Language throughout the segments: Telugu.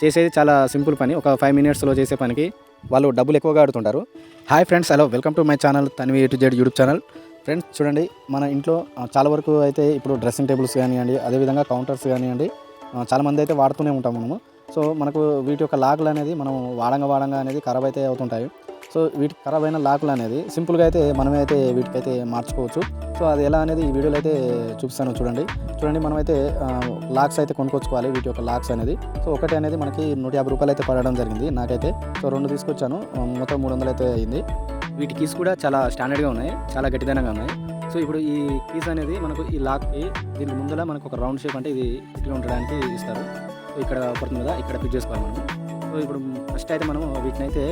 చేసేది చాలా సింపుల్ పని. ఒక ఫైవ్ మినిట్స్లో చేసే పనికి వాళ్ళు డబ్బులు ఎక్కువగా ఆడుతుంటారు. Hi friends hello welcome to my channel Tanvi to Z YouTube channel friends చూడండి మన ఇంట్లో చాలా వరకు అయితే ఇప్పుడు డ్రెస్సింగ్ టేబుల్స్ కానివ్వండి అదేవిధంగా కౌంటర్స్ కానివ్వండి చాలామంది చాలా మంది అయితే వాడుతూనే ఉంటాం మనము. సో మనకు వీటి యొక్క లాగులు అనేది మనం వాడంగా వాడంగా అనేది ఖరాబ్ అయితే అవుతుంటాయి. సో వీటికి ఖరాబ్ అయిన లాకులు అనేది సింపుల్గా అయితే మనమే అయితే వీటికైతే మార్చుకోవచ్చు. సో అది ఎలా అనేది ఈ వీడియోలో అయితే చూపిస్తాను చూడండి. చూడండి మనమైతే లాక్స్ అయితే కొనుక్కొచ్చుకోవాలి వీటి యొక్క లాక్స్ అనేది. సో ఒకటి అనేది మనకి నూట యాభై రూపాయలు అయితే పడడం జరిగింది నాకైతే. సో రెండు తీసుకొచ్చాను మొత్తం మూడు వందలు అయితే అయింది. వీటి కీస్ కూడా చాలా స్టాండర్డ్గా ఉన్నాయి చాలా గట్టిదనంగా ఉన్నాయి. సో ఇప్పుడు ఈ కీస్ అనేది మనకు ఈ లాక్కి దీనికి ముందర మనకు ఒక రౌండ్ షేప్ అంటే ఇది ఇట్లా ఉండడానికి ఇస్తారు. ఇక్కడ పడుతుంది కదా ఇక్కడ ఫిట్ చేసుకోవాలి మనం. సో ఇప్పుడు ఫస్ట్ అయితే మనం వీటిని అయితే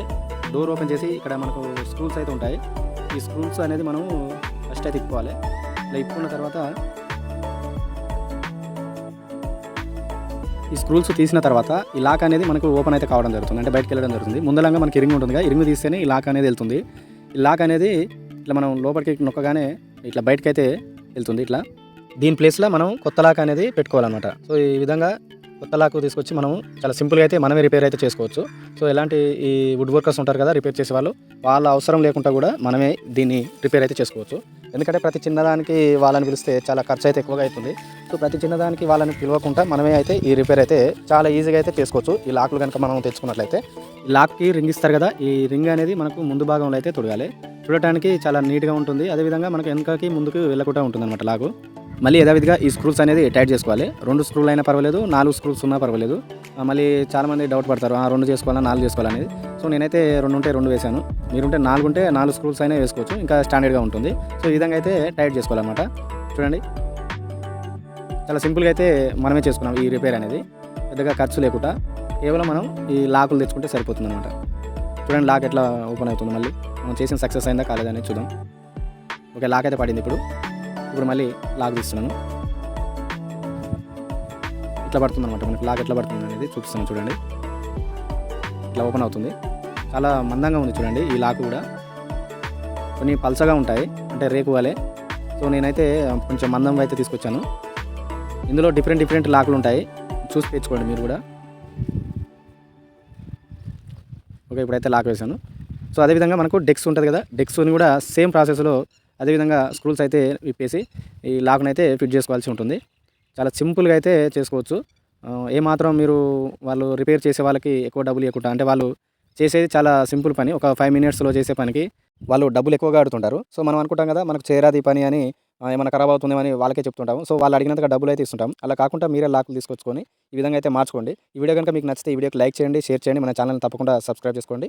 డోర్ ఓపెన్ చేసి ఇక్కడ మనకు స్క్రూల్స్ అయితే ఉంటాయి. ఈ స్క్రూల్స్ అనేది మనం ఫస్ట్ అయితే ఇప్పుకోవాలి ఇలా ఇప్పుకున్న తర్వాత ఈ స్క్రూల్స్ తీసిన తర్వాత ఈ లాక్ అనేది మనకు ఓపెన్ అయితే కావడం జరుగుతుంది. అంటే బయటకు వెళ్ళడం జరుగుతుంది. ముందలంగా మనకి ఇరింగ్ ఉంటుంది కదా ఇరింగ్ తీస్తేనే ఈ లాక్ అనేది వెళ్తుంది. ఈ లాక్ అనేది ఇట్లా మనం లోపలికి నొక్కగానే ఇట్లా బయటకైతే అయితే వెళ్తుంది ఇట్లా. దీని ప్లేస్లో మనం కొత్త లాక్ అనేది పెట్టుకోవాలన్నమాట. సో ఈ విధంగా కొత్త లాక్ తీసుకొచ్చి మనం చాలా సింపుల్గా అయితే మనమే రిపేర్ అయితే చేసుకోవచ్చు. సో ఎలాంటి ఈ వుడ్ వర్కర్స్ ఉంటారు కదా రిపేర్ చేసే వాళ్ళు వాళ్ళ అవసరం లేకుండా కూడా మనమే దీన్ని రిపేర్ అయితే చేసుకోవచ్చు. ఎందుకంటే ప్రతి చిన్నదానికి వాళ్ళని పిలిస్తే చాలా ఖర్చు అయితే ఎక్కువగా అవుతుంది. సో ప్రతి చిన్నదానికి వాళ్ళని పిలవకుండా మనమే అయితే ఈ రిపేర్ అయితే చాలా ఈజీగా అయితే చేసుకోవచ్చు. ఈ లాక్లు కనుక మనం తెచ్చుకున్నట్లయితే. ఈ లాక్కి రింగ్ ఇస్తారు కదా ఈ రింగ్ అనేది మనకు ముందు భాగంలో అయితే తొడగాలి. చూడటానికి చాలా నీట్గా ఉంటుంది. అదేవిధంగా మనకు వెనకకి ముందుకు వెళ్ళకుండా ఉంటుంది అనమాట లాగు. మళ్ళీ యథావిధిగా ఈ స్క్రూస్ అనేది టైట్ చేసుకోవాలి. రెండు స్క్రూలు అయినా పర్వాలేదు నాలుగు స్క్రూస్ ఉన్నా పర్వాలేదు. మళ్ళీ చాలామంది డౌట్ పడతారు ఆ రెండు చేసుకోవాలా నాలుగు చేసుకోవాలనేది. సో నేనైతే రెండు ఉంటే రెండు వేశాను. మీరుంటే నాలుగు ఉంటే నాలుగు స్క్రూస్ అయినా వేసుకోవచ్చు. ఇంకా స్టాండర్డ్గా ఉంటుంది. సో ఈ విధంగా అయితే టైట్ చేసుకోవాలన్నమాట. చూడండి. చాలా సింపుల్గా అయితే మనమే చేసుకున్నాం ఈ రిపేర్ అనేది. పెద్దగా ఖర్చు లేకుండా కేవలం మనం ఈ లాకులు తెచ్చుకుంటే సరిపోతుంది అనమాట చూడండి లాక్ ఎట్లా ఓపెన్ అవుతుంది మళ్ళీ. మనం చేసిన సక్సెస్ అయిందా కాలేదని చూద్దాం. ఓకే లాక్ అయితే పడింది ఇప్పుడు. ఇప్పుడు మళ్ళీ లాక్ తీస్తున్నాను. ఇట్లా పడుతుంది అనమాట మనకి లాగ్ ఎట్లా పడుతుంది అనేది చూపిస్తున్నాను చూడండి. ఇట్లా ఓపెన్ అవుతుంది. చాలా మందంగా ఉంది చూడండి ఈ లాక్ కూడా. కొన్ని పల్చగా ఉంటాయి. అంటే రేకు వాలే సో నేనైతే కొంచెం మందంగా అయితే తీసుకొచ్చాను. ఇందులో డిఫరెంట్ డిఫరెంట్ లాక్లు ఉంటాయి. చూసి తెచ్చుకోండి మీరు కూడా. ఓకే ఇప్పుడైతే లాక్ వేసాను సో అదేవిధంగా మనకు డెక్స్ ఉంటుంది కదా. డెక్స్ని కూడా సేమ్ ప్రాసెస్లో అదేవిధంగా స్క్రూల్స్ అయితే విప్పేసి ఈ లాక్ని అయితే ఫిట్ చేసుకోవాల్సి ఉంటుంది. చాలా సింపుల్గా అయితే చేసుకోవచ్చు. ఏమాత్రం మీరు వాళ్ళు రిపేర్ చేసే వాళ్ళకి ఎక్కువ డబ్బులు ఇవ్వకుండా అంటే వాళ్ళు చేసేది చాలా సింపుల్ పని. ఒక ఫైవ్ మినిట్స్లో చేసే పనికి వాళ్ళు డబ్బులు ఎక్కువగా ఆడుతుంటారు. సో మనం అనుకుంటాం కదా మనకు చేరాది పని అని ఏమైనా ఖరాబ్ అవుతుందేమని వాళ్ళకే చెప్తుంటాము. సో వాళ్ళు అడిగినంతగా డబ్బులు అయితే ఇస్తుంటాం అలా కాకుండా మీరే లాక్లు తీసుకొచ్చుకొని ఈ విధంగా అయితే మార్చుకోండి. ఈ వీడియో కనుక మీకు నచ్చితే ఈ వీడియోకి లైక్ చేయండి షేర్ చేయండి. మన ఛానల్ని తప్పకుండా సబ్స్క్రైబ్ చేసుకోండి.